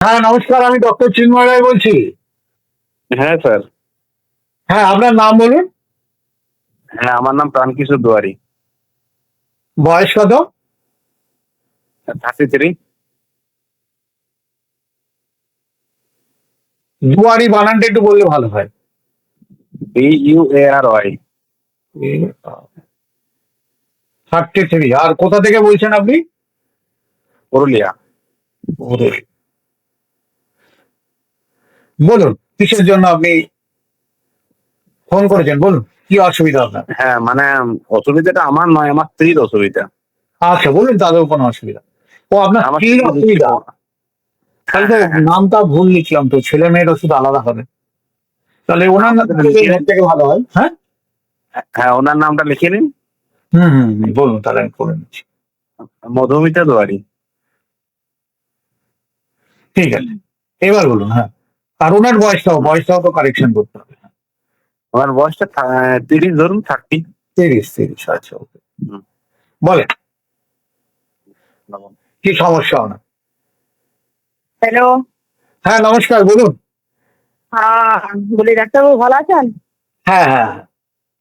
হ্যাঁ নমস্কার আমি ডক্টর চিন্ময় রায় বলছি। হ্যাঁ স্যার হ্যাঁ আপনার নাম বলুন। হ্যাঁ আমার নাম প্রাণকিশোর দুয়ারি। বয়স কত? থার্টি থ্রি দুয়ারি বানানটা একটু বললে ভালো হয়। B U A R Y thirty three আর কোথা থেকে বলছেন আপনি? পুরুলিয়া। বলুন কিসের জন্য আপনি ফোন করেছেন? বলুন কি অসুবিধা আপনার? হ্যাঁ মানে অসুবিধাটা আমার নয় আমার স্ত্রীর অসুবিধা। আচ্ছা বলুন তাদের কোনো অসুবিধা। ও আপনার স্ত্রীর অসুবিধা? তাহলে নামটা ভুল লিখলাম তো ছেলে মেয়ের ওষুধ আলাদা হবে। তাহলে ওনার নাম থেকে ভালো হয় হ্যাঁ? হ্যাঁ ওনার নামটা লিখে নিন। হুম হুম হুম, বলুন তাহলে আমি করে নিচ্ছি। মধুমিতা দুয়ারি। ঠিক আছে এবার বলুন হ্যাঁ। আর ওনার বয়সটাও বয়সটাও তো কারেকশন করতে হবে। আমার বয়সটা থা- তিরিশ ধরুন থার্টি তিরিশ তিরিশ আচ্ছা ওকে। হুম। বলেন। কি সমস্যা ওনার? হ্যালো হ্যাঁ নমস্কার বলুন। হ্যাঁ বলি ডাক্তারবাবু ভালো আছেন? হ্যাঁ হ্যাঁ হ্যাঁ,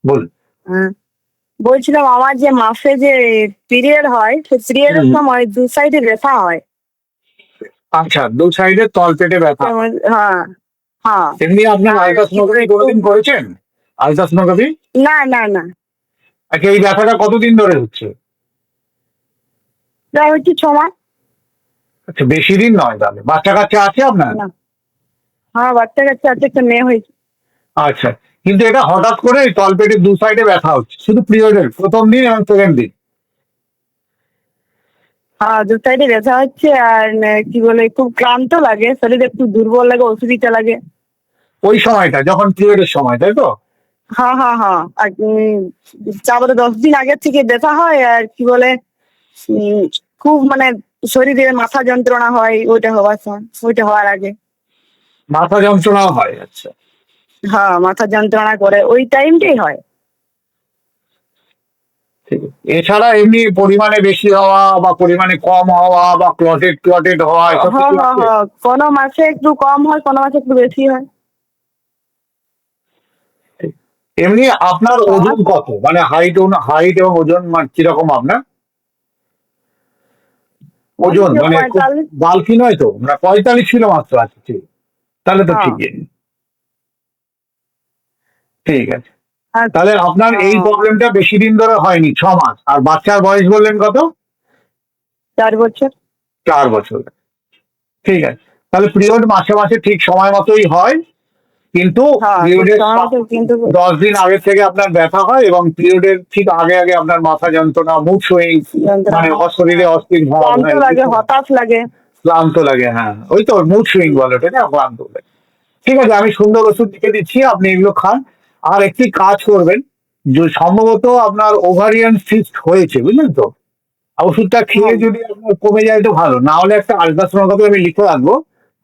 বলুন। বলছিলাম আমার যে মাসে যে পিরিয়ড হয় সেই পিরিয়ডের। সময় দু সাইডে ব্যথা হয়। আচ্ছা দু সাইডে তল পেটে ব্যথা হ্যাঁ হ্যাঁ। এমনি আপনার আলট্রাসোনোগ্রাফি কোনোদিন করেছেন? আলট্রাসোনোগ্রাফি? না না না। আচ্ছা এই ব্যথাটা কতদিন ধরে হচ্ছে? প্রায় হচ্ছে ছ মাস। আচ্ছা বেশি দিন নয় তাহলে। বাচ্চা কাচ্চা আছে আপনার? না। হ্যাঁ বাচ্চা কাচ্চা আছে একটা মেয়ে হয়েছে। আচ্ছা কিন্তু এটা হঠাৎ করে তল পেটের দু সাইডে ব্যথা হচ্ছে। শুধু পিরিয়ডের প্রথম দিন এবং সেকেন্ড দিন। হ্যাঁ দু সাইডে ব্যথা হচ্ছে আর কি বলে খুব ক্লান্ত লাগে শরীরে একটু দুর্বল লাগে অসুবিধা লাগে। ওই সময়টা যখন পিরিয়ডের সময় তাই তো? হ্যাঁ হ্যাঁ হ্যাঁ আর উম, তারপরে দশ দিন আগে থেকে ব্যথা হয় আর কি বলে খুব মানে শরীরে মাথা যন্ত্রণা হয় ওইটা হওয়ার সময় ওইটা হওয়ার আগে। মাথা যন্ত্রণাও হয় আচ্ছা। হ্যাঁ মাথা যন্ত্রণা করে ওই টাইমটাই হয়। এছাড়া এমনি পরিমাণে বেশি হওয়া বা পরিমাণে কম হওয়া বা ক্লটেড ক্লটেড হওয়া হ্যাঁ হ্যাঁ? হ্যাঁ। কোনো মাসে একটু কম হয় কোনো মাসে একটু বেশি হয়। এমনি আপনার ওজন কত? মানে হাইট হাইট এবং ওজন মানে কীরকম আপনার? ওজন মানে বালকি নয় তো? মানে পঁয়তাল্লিশ ছিল মাত্র আছে ঠিক। তাহলে তো। ঠিকই। ঠিক আছে। তাহলে আপনার এই। প্রবলেমটা বেশি দিন ধরে হয়নি ছ মাস। আর বাচ্চার বয়স বললেন কত? চার বছর। চার বছর। ঠিক আছে। তাহলে পিরিয়ড মাসে মাসে ঠিক সময় মতোই হয় কিন্তু হ্যাঁ পিরিয়ডের কিন্তু দশ দিন আগে থেকে আপনার ব্যথা হয় এবং পিরিয়ডের ঠিক আগে আগে আপনার মাথা যন্ত্রণা মুখ সুইং মানে শরীরে অস্থির ভাব লাগে হতাশ লাগে। ক্লান্ত লাগে হ্যাঁ। ওই তো মুড সুইং বলে ওটা না ক্লান্ত লাগে ঠিক আছে আমি সুন্দর ওষুধ লিখে দিচ্ছি আপনি এগুলো খান। আর একটি কাজ করবেন যে সম্ভবত আপনার ওভারিয়ান সিস্ট হয়েছে বুঝলেন তো? ওষুধটা খেয়ে হ্যাঁ। যদি আপনার কমে যায় তো ভালো না হলে একটা আলট্রাসোনোগ্রাফি আমি লিখে রাখব।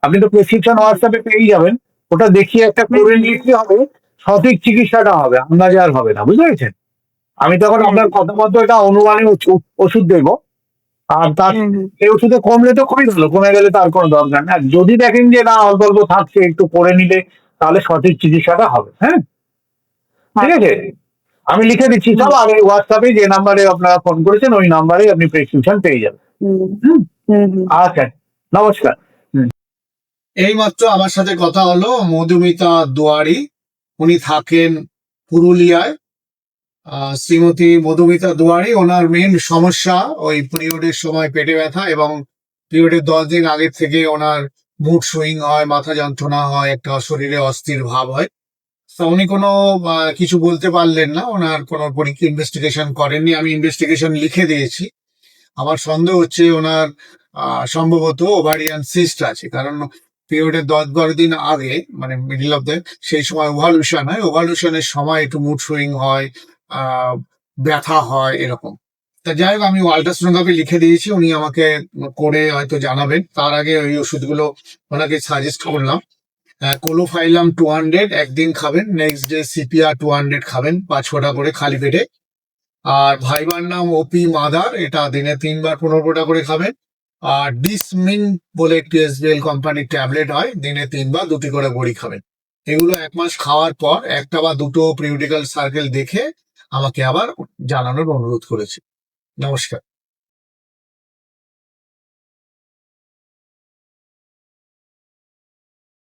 আপনি তো প্রেসক্রিপশন হোয়াটসঅ্যাপে পেয়ে যাবেন ওটা দেখিয়ে একটা করে নিতে হবে সঠিক চিকিৎসাটা হবে আন্দাজে আর হবে না বুঝতে পেরেছেন? আমি তখন। আপনার কত মতো এটা অনুমানে ওষুধ দেবো। আর তার। এই ওষুধে কমলে তো খুবই ভালো কমে গেলে তার কোনো দরকার না। যদি দেখেন যে না অল্প অল্প থাকছে একটু করে নিলে তাহলে সঠিক চিকিৎসাটা হবে হ্যাঁ? ঠিক আছে? আমি লিখে দিচ্ছি সব। আর এই হোয়াটসঅ্যাপে যে নাম্বারে আপনারা ফোন করেছেন ওই নাম্বারে আপনি প্রেসক্রিপশন পেয়ে যাবেন। আচ্ছা নমস্কার। এইমাত্র আমার সাথে কথা হলো মধুমিতা দুয়ারি। উনি থাকেন পুরুলিয়ায়। আহ, শ্রীমতী মধুমিতা দুয়ারি ওনার মেন সমস্যা ওই পিরিয়ডের সময় পেটে ব্যথা এবং পিরিয়ডের দশ দিন আগের থেকে ওনার মুড সুইং হয় মাথা যন্ত্রণা হয় একটা শরীরে অস্থির ভাব হয়। উনি কোনো কিছু বলতে পারলেন না। ওনার কোনো পরীক্ষা ইনভেস্টিগেশন করেননি। আমি ইনভেস্টিগেশন লিখে দিয়েছি। আমার সন্দেহ হচ্ছে ওনার সম্ভবত ওভারিয়ান সিস্ট আছে। কারণ পিরিয়ডের দশ বারো দিন আগে মানে মিডিল অফ দ্য সেই সময় ওভালুশন হয়। ওভালুশনের সময় একটু মুড সুইং হয় ব্যথা হয়, এরকম। তা যাই হোক, আমি আল্ট্রাসোনোগ্রাফি লিখে দিয়েছি। উনি আমাকে করে হয়তো জানাবেন। তার আগে ওই ওষুধগুলো ওনাকে সাজেস্ট করলাম। কোলোফাইলাম টু হান্ড্রেড একদিন খাবেন next day CPR two hundred খাবেন, পাঁচ ফোঁটা করে খালি পেটে। আর ভাইবার নাম ওপি মাদার, এটা দিনে তিনবার পনেরো ফোঁটা করে খাবেন। আর ডিসমিন বলে একটি এসবিএল কোম্পানির ট্যাবলেট হয়, দিনে তিনবার দুটি করে বড়ি খাবেন। এগুলো এক মাস খাওয়ার পর একটা বা দুটো পিরিয়ডিক্যাল সার্কেল দেখে আমাকে আবার জানানোর অনুরোধ করেছে। নমস্কার।